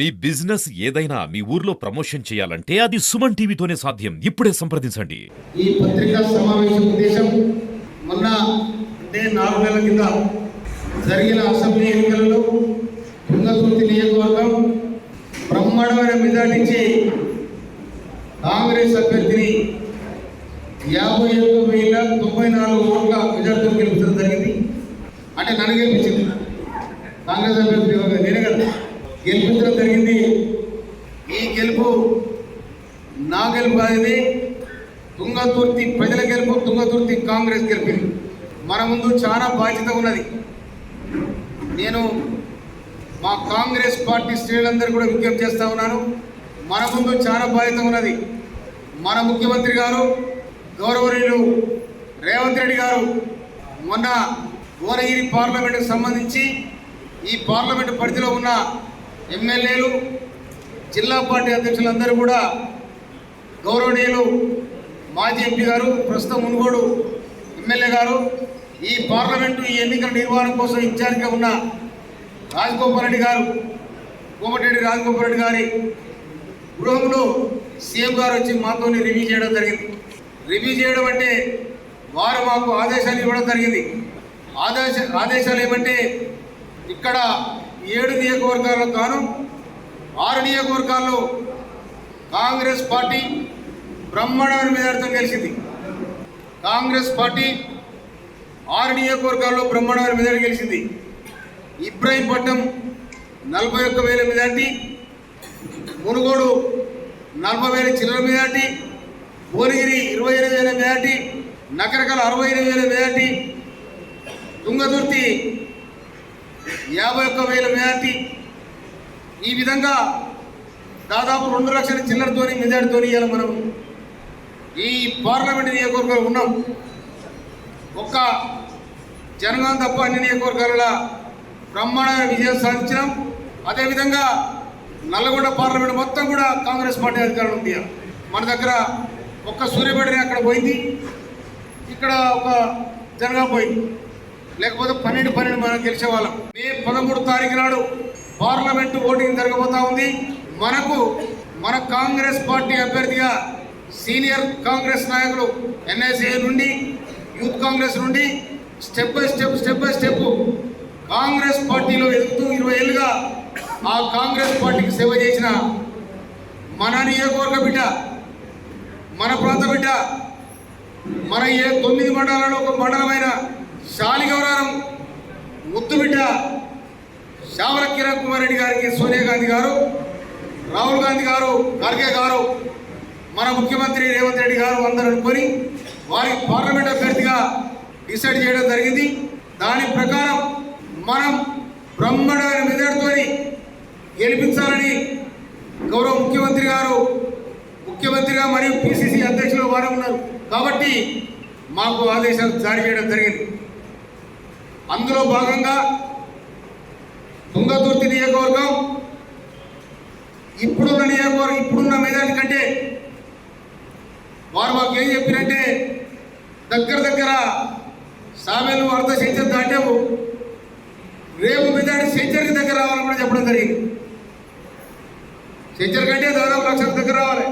మీ business ఏదైనా మీ ఊర్లో promotion చేయాలంటే అది సుమన్ టీవీతోనే సాధ్యం. ఇప్పుడే సంప్రదించండి. ఈ పత్రికా సమావేశం ఉద్దేశం మొన్న అంటే నాలుగు నెలల కింద జరిగిన అసెంబ్లీ ఎన్నికలలో తుంగతుర్తి నియోజకవర్గం బ్రహ్మాండమైన మెజార్టీచి కాంగ్రెస్ అభ్యర్థిని యాభై ఒక్క వేల తొంభై నాలుగు ఓట్ల మెజార్టీతో గెలిపించడం జరిగింది. అంటే నన్ను గెలిపించింది. కాంగ్రెస్ అభ్యర్థి గెలిపించడం జరిగింది. ఈ గెలుపు నా గెలుపు అనేది తుంగతుర్తి ప్రజల గెలుపు తుంగతుర్తి కాంగ్రెస్ గెలిపింది మన ముందు చాలా బాధ్యత ఉన్నది. నేను మా కాంగ్రెస్ పార్టీ శ్రేణులందరూ కూడా విజ్ఞప్తి చేస్తూ ఉన్నాను. మన ముందు చాలా బాధ్యత ఉన్నది. మన ముఖ్యమంత్రి గారు గౌరవనీయులు రేవంత్ రెడ్డి గారు మొన్న భువనగిరి పార్లమెంటుకు సంబంధించి ఈ పార్లమెంటు పరిధిలో ఉన్న ఎమ్మెల్యేలు జిల్లా పార్టీ అధ్యక్షులందరూ కూడా గౌరవనీయులు మాజీ ఎంపీ గారు ప్రస్తుతం మునుగోడు ఎమ్మెల్యే గారు ఈ పార్లమెంటు ఈ ఎన్నికల నిర్వహణ కోసం ఇన్ఛార్జిగా ఉన్న రాజగోపాల్ రెడ్డి గారు కోమటిరెడ్డి రాజగోపాల్ రెడ్డి గారి గృహంలో సీఎం గారు వచ్చి మాతో రివ్యూ చేయడం జరిగింది. రివ్యూ చేయడం అంటే వారు మాకు ఆదేశాలు ఇవ్వడం జరిగింది. ఆదేశ ఆదేశాలు ఏమంటే ఇక్కడ ఏడు నియోజకవర్గాల్లో కాను ఆరు నియోజకవర్గాల్లో కాంగ్రెస్ పార్టీ బ్రహ్మాండమైన మెజార్టీతో గెలిచింది. కాంగ్రెస్ పార్టీ ఆరు నియోజకవర్గాల్లో బ్రహ్మాండమైన మెజార్టీ గెలిచింది. ఇబ్రాహీంపట్నం నలభై ఒక్క వేల మెజార్టీ మునుగోడు నలభై వేల చిల్లర మెజార్టీ భువనగిరి ఇరవై ఎనిమిది వేల మెజార్టీ నకరకల అరవై ఎనిమిది వేల మెజార్టీ తుంగతుర్తి యాభై ఒక్క వేల మెజార్టీ. ఈ విధంగా దాదాపు రెండు లక్షల చిల్లరతోని మెజార్టీతోని ఇవాళ మనం ఈ పార్లమెంట్ నియోజకవర్గాలు ఉన్నాం. ఒక్క జనగాం తప్ప అన్ని నియోజకవర్గాలలో బ్రహ్మాండమైన విజయం సాధించినాం. అదేవిధంగా నల్లగొండ పార్లమెంట్ మొత్తం కూడా కాంగ్రెస్ పార్టీ అధికారులు ఉంది. మన దగ్గర ఒక్క సూర్యపేటనే అక్కడ పోయింది. ఇక్కడ ఒక జనగాం పోయింది. లేకపోతే పన్నెండు పన్నెండు మనం గెలిచే వాళ్ళం మే పదమూడు తారీఖు నాడు పార్లమెంటు ఓటింగ్ జరగబోతా ఉంది. మనకు మన కాంగ్రెస్ పార్టీ అభ్యర్థిగా సీనియర్ కాంగ్రెస్ నాయకులు ఎన్ఎస్ఏ నుండి యూత్ కాంగ్రెస్ నుండి step by step step by step Congress పార్టీలో ఎదుగుతూ ఇరవై ఏళ్ళుగా ఆ కాంగ్రెస్ పార్టీకి సేవ చేసిన మన నియోజకవర్గ బిడ్డ మన ప్రాంత బిడ్డ మన ఏ తొమ్మిది మండలాలలో ఒక మండలమైన శాలిగౌరారం ముద్దుబిడ్డ శావర కిరణ్ కుమార్ రెడ్డి గారికి సోనియా గాంధీ గారు రాహుల్ గాంధీ గారు ఖర్గే గారు మన ముఖ్యమంత్రి రేవంత్ రెడ్డి గారు అందరూ అనుకొని వారి పార్లమెంట్ అభ్యర్థిగా డిసైడ్ చేయడం జరిగింది. దాని ప్రకారం మనం బ్రహ్మడమైన మెదడుతోని గెలిపించాలని గౌరవ ముఖ్యమంత్రి గారు ముఖ్యమంత్రిగా మరియు పిసిసి అధ్యక్షులు వారు ఉన్నారు. కాబట్టి మాకు ఆదేశాలు జారీ చేయడం జరిగింది. అందులో భాగంగా తుంగతుర్తి నియోజకవర్గం ఇప్పుడున్న నియోజకవర్గం ఇప్పుడున్న మెజార్టీ కంటే వారు మాకు ఏం చెప్పినంటే దగ్గర దగ్గర సామెలు అర్ధ సెంచరీ దాటాము. రేపు మెజార్టీ సెంచరీ దగ్గర రావాలని కూడా చెప్పడం జరిగింది. సెంచరీ కంటే దాదాపు లక్షల దగ్గర రావాలి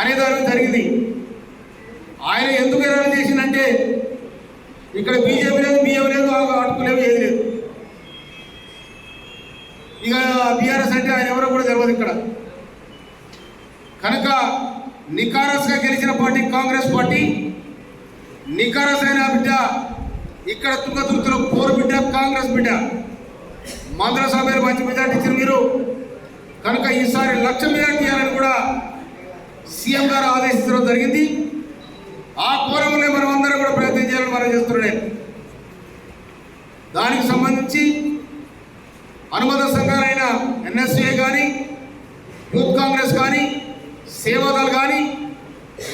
అనే దాని జరిగింది. ఆయన ఎందుకు ఎలా చేసిందంటే ఇక్కడ బీజేపీ లేదు బియ్యం లేదు అటుకు లేవు ఏది లేదు ఇక బీఆర్ఎస్ ఆయన ఎవరో కూడా తెలియదు ఇక్కడ. కనుక నికారస్గా గెలిచిన పార్టీ కాంగ్రెస్ పార్టీ. నికారస్ అయిన బిడ్డ ఇక్కడ తుంగతుర్తిలో పోరు బిడ్డ కాంగ్రెస్ బిడ్డ. మంత్ర సభ్యులు మంచి మెజార్టీ ఇచ్చిన మీరు. కనుక ఈసారి లక్ష మెజార్టీ ఇవ్వాలని కూడా సీఎం గారు ఆదేశించడం జరిగింది. ఆ కోరంలో మనం అందరం కూడా ప్రయత్నం చేయాలని మనం చేస్తున్నాడే దానికి సంబంధించి అనుమత సంఘాలైన ఎన్ఎస్ఏ కానీ యూత్ కాంగ్రెస్ కానీ సేవాదల్ కానీ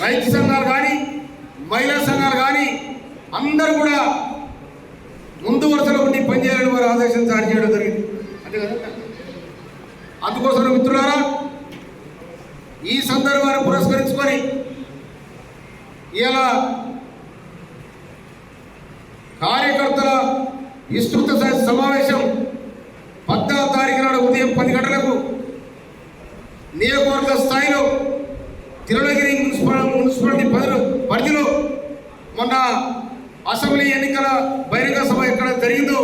రైతు సంఘాలు కానీ మహిళా సంఘాలు కానీ అందరూ కూడా ముందు వరుసలో ఉండి పనిచేయాలని వారు ఆదేశం జారీ చేయడం జరిగింది. అంతే కదా? అందుకోసం మిత్రులారా ఈ సందర్భాన్ని పురస్కరించుకొని ఇలా కార్యకర్తల విస్తృత సమావేశం పద్నాలుగు తారీఖు నాడు ఉదయం పది గంటలకు నియోజకవర్గ స్థాయిలో తిరుణగిరి మున్సిపల్ మున్సిపాలిటీ పరిధిలో పరిధిలో మొన్న అసెంబ్లీ ఎన్నికల బహిరంగ సభ ఎక్కడ జరిగిందో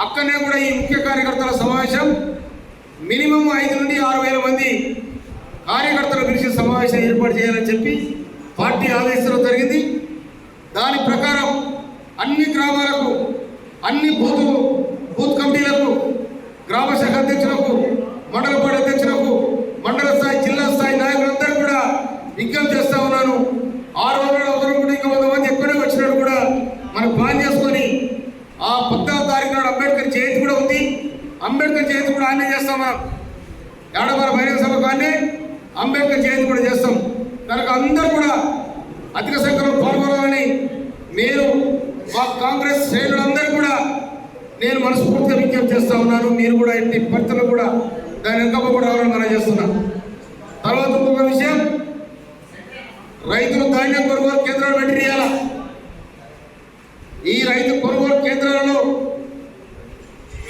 అక్కడనే కూడా ఈ ముఖ్య కార్యకర్తల సమావేశం మినిమం ఐదు నుండి ఆరు వేల మంది కార్యకర్తలు పిలిచి సమావేశం ఏర్పాటు చేయాలని చెప్పి పార్టీ ఆదేశించడం జరిగింది. దాని ప్రకారం అన్ని గ్రామాలకు అన్ని బూత్ బూత్ కమిటీలకు గ్రామ శాఖ అధ్యక్షులకు మండల బోర్డు అధ్యక్షులకు మండల స్థాయి జిల్లా స్థాయి నాయకులందరూ కూడా విజ్ఞప్తి చేస్తా ఉన్నాను. ఆరు వందల ఒకరు కూడా ఇంకా వంద మంది ఎక్కువనే వచ్చినట్టు కూడా మనం ప్లాన్ చేసుకొని ఆ పద్నాలుగు తారీఖు నాడు అంబేద్కర్ జయంతి కూడా ఉంది. అంబేద్కర్ జయంతి కూడా ఆయనే చేస్తాం మనం ఏడవర బహిరంగ సభ కానీ అంబేద్కర్ జయంతి కూడా చేస్తాం. కనుక అందరూ కూడా అధిక సంఖ్యలో పాల్గొనాలని నేను మా కాంగ్రెస్ శ్రేణులందరూ నేను మనస్ఫూర్తిగా విజ్ఞప్తి చేస్తా ఉన్నాను. మీరు కూడా ఎట్టి పరిస్థితుల్లో కూడా దాని వెనుక కూడా మనం చేస్తున్నాం. తర్వాత ఇంకొక విషయం. రైతులు ధాన్యం కొనుగోలు కేంద్రాలు పెట్టియాల ఈ రైతు కొనుగోలు కేంద్రాలలో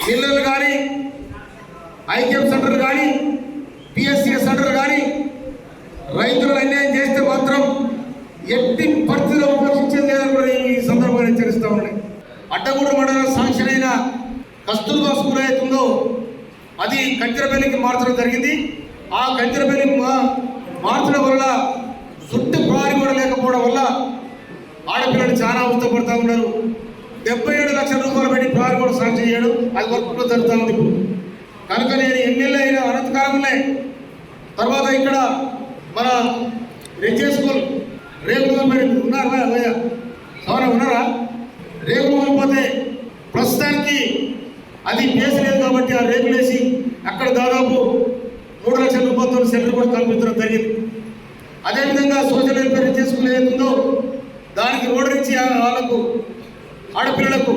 మిల్లర్లు కానీ ఐక్యం సెంటర్ కానీ పిఎస్సిఎస్ సెంటర్ కానీ రైతులు అన్యాయం చేస్తే మాత్రం ఎట్టి పరిస్థితులు ఉపేక్షించేది లేదని కూడా ఈ సందర్భంగా హెచ్చరిస్తా ఉన్నాయి అడ్డగూడ మండలం శాంక్షన్ అయిన కస్తూర్బా స్కూల్ ఉందో అది కంచెరపల్లికి మార్చడం జరిగింది. ఆ కంచెరపల్లి మా మార్చడం వల్ల చుట్టూ ప్రహరీ కూడా లేకపోవడం వల్ల ఆడపిల్లలు చాలా అవస్థపడతా ఉన్నారు. డెబ్బై ఏడు లక్షల రూపాయలు పెట్టి ప్రహరీ కూడా శాంక్షన్ చేయడం. అది వర్క్లో జరుగుతూ ఉంది ఇప్పుడు. కనుక నేను ఎమ్మెల్యే అయిన అనంతకాలంలో తర్వాత ఇక్కడ మన రెడ్జే స్కూల్ రేపు మరి ఉన్నారా ఉన్నారా? రేపు పోతే ప్రస్తుతానికి అది కేసు లేదు కాబట్టి ఆ రేపు వేసి అక్కడ దాదాపు మూడు లక్షల రూపాయలతో సెంటర్ కూడా కల్పించడం జరిగింది. అదేవిధంగా సోషల్ వెల్ఫేర్ చేసుకునే ఏదుందో దానికి రోడ్డు ఇచ్చి ఆ- వాళ్ళకు ఆడపిల్లలకు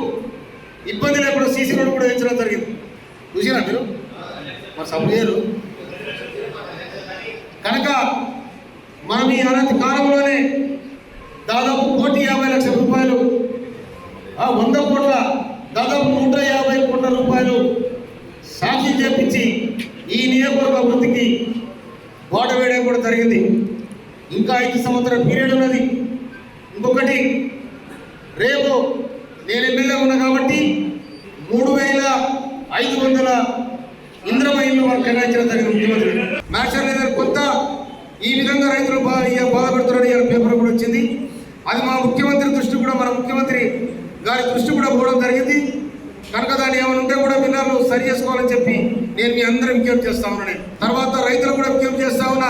ఇబ్బంది లేకుండా సీసీ రోడ్డు కూడా వేయించడం జరిగింది. చూసినా మీరు? మరి సభ కనుక మనం ఈ అనంత కాలంలోనే దాదాపు కోటి యాభై లక్షల రూపాయలు ఆ వంద కోట్ల దాదాపు నూట యాభై కోట్ల రూపాయలు సాక్షి చేపించి ఈ నియోజకవర్గ అభివృద్ధికి ఓట వేయడం కూడా జరిగింది. ఇంకా ఐదు సంవత్సరాల పీరియడ్ ఉన్నది. ఇంకొకటి రేపు నేను ఎమ్మెల్యే ఉన్నా కాబట్టి మూడు వేల ఐదు వందల ఇంద్రమ వాళ్ళు కేటాయించడం జరిగింది ముఖ్యమంత్రి. మ్యాచర్ లేదా కొంత ఈ విధంగా రైతులు బా ఇక బాధపడుతున్నారని పేపర్ కూడా వచ్చింది. అది మా ముఖ్యమంత్రి దృష్టి కూడా మన ముఖ్యమంత్రి గారి దృష్టి కూడా పోవడం జరిగింది. కనుక దాన్ని ఏమైనా ఉంటే కూడా మిన్నర్లు సరి చేసుకోవాలని చెప్పి నేను మీ అందరూ విజ్ఞప్తి చేస్తా ఉన్నాను. తర్వాత రైతులు కూడా విజ్ఞప్తి చేస్తా ఉన్నా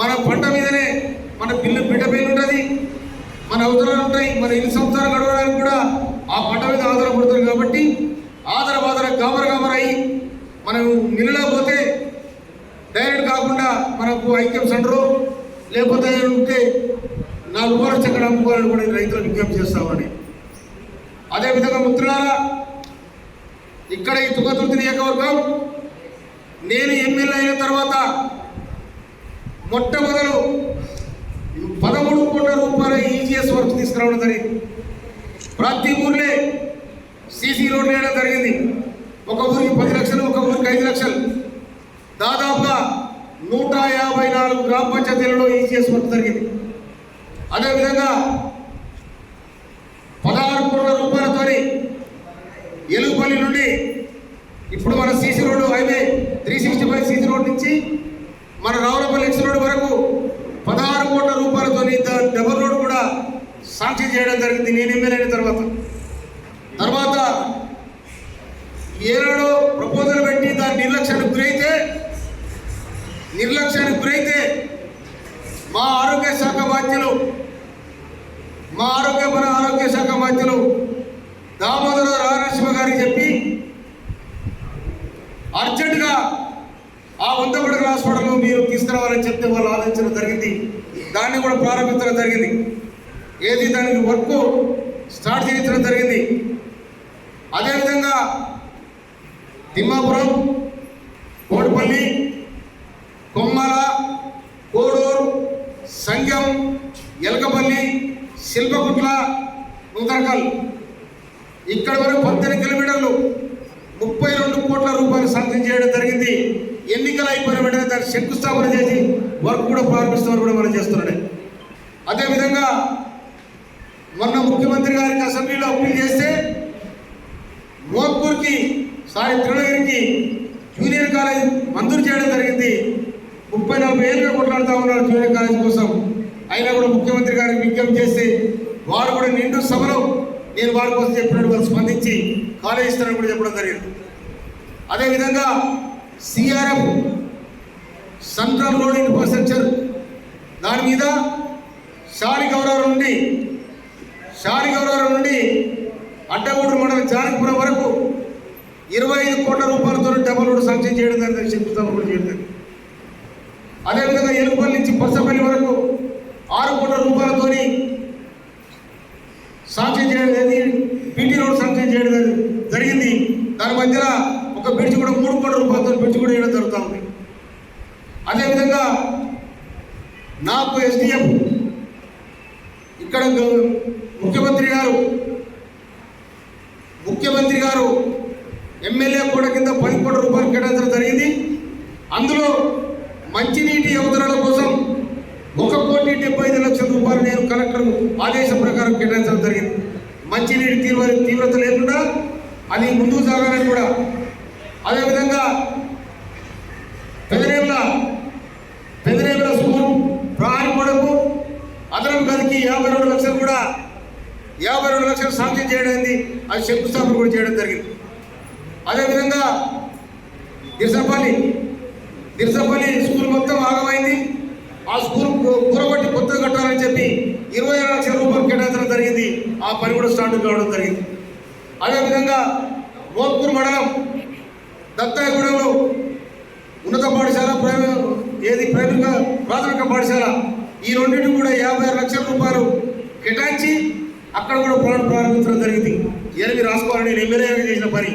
మన పంట మీదనే మన బిల్లు బిడ్డ పైన ఉంటుంది మన అవసరాలు ఉంటాయి మన ఇన్ని సంవత్సరాలు గడవడానికి కూడా ఆ పంట మీద ఆధారపడుతుంది కాబట్టి ఆధార బాధర గాబర గాబర అయ్యి మనం మిల్లులో పోతే డైరెక్ట్ కాకుండా మనకు ఐక్యం సెంటరు లేకపోతే ఉంటే నాలుగు రూపాయలు చక్కడ అమ్ముకోవాలని కూడా రైతులు విజ్ఞప్తి చేస్తామని అదేవిధంగా మిత్రులారా ఇక్కడ ఈ తుగతుర్తి నియోజకవర్గం నేను ఎమ్మెల్యే అయిన తర్వాత మొట్టమొదలు పదమూడు కోట్ల రూపాయల ఈజీఎస్ వర్క్ తీసుకురావడం జరిగింది. ప్రతి ఊర్లే సీసీ రోడ్లు వేయడం జరిగింది. ఒక ఊరికి పది లక్షలు ఒక ఊరికి ఐదు లక్షలు. దాదాపుగా నూట యాభై నాలుగు గ్రామ పంచాయతీలలో ఈజీఎస్ వర్క్ జరిగింది. అదేవిధంగా పదహారు కోట్ల రూపాయలతో ఎలుగుపల్లి నుండి ఇప్పుడు మన CC road highway three sixty five CC road నుంచి మన రావులపల్లి ఎక్స్ రోడ్ వరకు పదహారు కోట్ల రూపాయలతో డబుల్ రోడ్ కూడా శాంక్షన్ చేయడం జరిగింది. నేను ఎమ్మెల్యే అయిన తర్వాత. తర్వాత ఏనాడో ప్రపోజల్ పెట్టి దాని నిర్లక్ష్యానికి గురైతే నిర్లక్ష్యానికి గురైతే మా ఆరోగ్య శాఖ బాధ్యులు మా ఆరోగ్య మన ఆరోగ్య శాఖ మధ్యలో దామోదర రాజనరసింహ గారికి చెప్పి అర్జెంటుగా ఆ వంద పడకల హాస్పిటల్ మీరు తీసుకురావాలని చెప్తే వాళ్ళు ఆలోచించడం జరిగింది. దాన్ని కూడా ప్రారంభించడం జరిగింది. ఏది దానికి వర్క్ స్టార్ట్ చేయించడం జరిగింది. అదేవిధంగా తిమ్మాపురం కోడిపల్లి కొమ్మల కోడూరు సంఘం ఎలకపల్లి శిల్పకుట్ల నూతనకల్ ఇక్కడ వరకు పద్దెనిమిది కిలోమీటర్లు ముప్పై రెండు కోట్ల రూపాయలు శాంక్షన్ చేయడం జరిగింది. ఎన్నికలు అయిపోయిన వెంటనే దాన్ని శంకుస్థాపన చేసి వర్క్ కూడా ప్రారంభిస్తామని కూడా మనం చేస్తున్నాడే అదేవిధంగా మొన్న ముఖ్యమంత్రి గారికి అసెంబ్లీలో అప్పీల్ చేస్తే మోత్పూర్కి సాయి తిరుణగిరికి జూనియర్ కాలేజ్ మంజూరు చేయడం జరిగింది. ముప్పై నలభై ఏళ్ళుగా కొట్లాడుతూ ఉన్నారు జూనియర్ కాలేజ్ కోసం. అయినా కూడా ముఖ్యమంత్రి గారికి విజ్ఞప్తి చేసి వారు కూడా నిండు సభలో నేను వారి కోసం చెప్పినట్టు వాళ్ళు స్పందించి కాలేజ్ ఇస్తారని కూడా చెప్పడం జరిగింది. అదేవిధంగా సిఆర్ఎఫ్ సెంట్రల్ రోడ్ ఇన్ఫ్రాస్ట్రక్చర్ దాని మీద షారి గౌరవం నుండి షారి గౌరవం నుండి అడ్డగూడు మండలం జానకిపురం వరకు ఇరవై ఐదు కోట్ల రూపాయలతో డబల్ రోడ్ శాంక్షన్ చేయడం జరిగింది శంకుస్థాపన కూడా చేయడం జరిగింది అదేవిధంగా ఎలుపల్లి నుంచి పసపల్లి వరకు ఆరు కోట్ల రూపాయలతోని శాంక్షన్ చేయడం జరిగింది పీటీ రోడ్ శాంక్షన్ చేయడం జరిగింది. దాని మధ్యన ఒక బ్రిడ్జ్ కూడా మూడు కోట్ల రూపాయలతో బ్రిడ్జ్ కూడా వేయడం జరుగుతుంది అదేవిధంగా నాకు ఎస్డిఎఫ్ ఇక్కడ ముఖ్యమంత్రి గారు ముఖ్యమంత్రి గారు ఎమ్మెల్యే కూడా కింద పది కోట్ల రూపాయలు కేటాయించడం జరిగింది. అందులో మంచినీటి అవతరణ కోసం ఒక కోటి డెబ్బై ఐదు లక్షల రూపాయలు నేను కలెక్టర్ ఆదేశం ప్రకారం కేటాయించడం జరిగింది. మంచినీటి తీవ్ర తీవ్రత లేకుండా అది ముందుకు సాగాలని కూడా. అదేవిధంగా పెదరేవుల పెదరేవుల స్కూల్ ప్రహారీ గోడకు అదనం గదికి యాభై రెండు లక్షలు కూడా యాభై రెండు లక్షలు శాంక్షన్ చేయడం అది శంకుస్థాపన కూడా చేయడం జరిగింది. అదేవిధంగా దిర్సపల్లి దిర్సపల్లి స్కూల్ మొత్తం ఆగమైంది. ఆ స్కూల్ కూరగొట్టి కొత్తగా కట్టాలని చెప్పి ఇరవై ఆరు లక్షల రూపాయలు కేటాయించడం జరిగింది. ఆ పని కూడా స్టార్ట్ కావడం జరిగింది. అదేవిధంగా మోత్పూర్ మండలం దత్తాయగూడెంలో ఉన్నత పాఠశాల ప్రైవేట్ ఏది? ప్రైవేట్ ప్రాథమిక పాఠశాల. ఈ రెండింటికి కూడా యాభై ఆరు లక్షల రూపాయలు కేటాయించి అక్కడ కూడా ప్రారంభించడం జరిగింది. ఎనిమిది రాసుకోవాలని నేను ఎమ్మెల్యేగా చేసిన పని.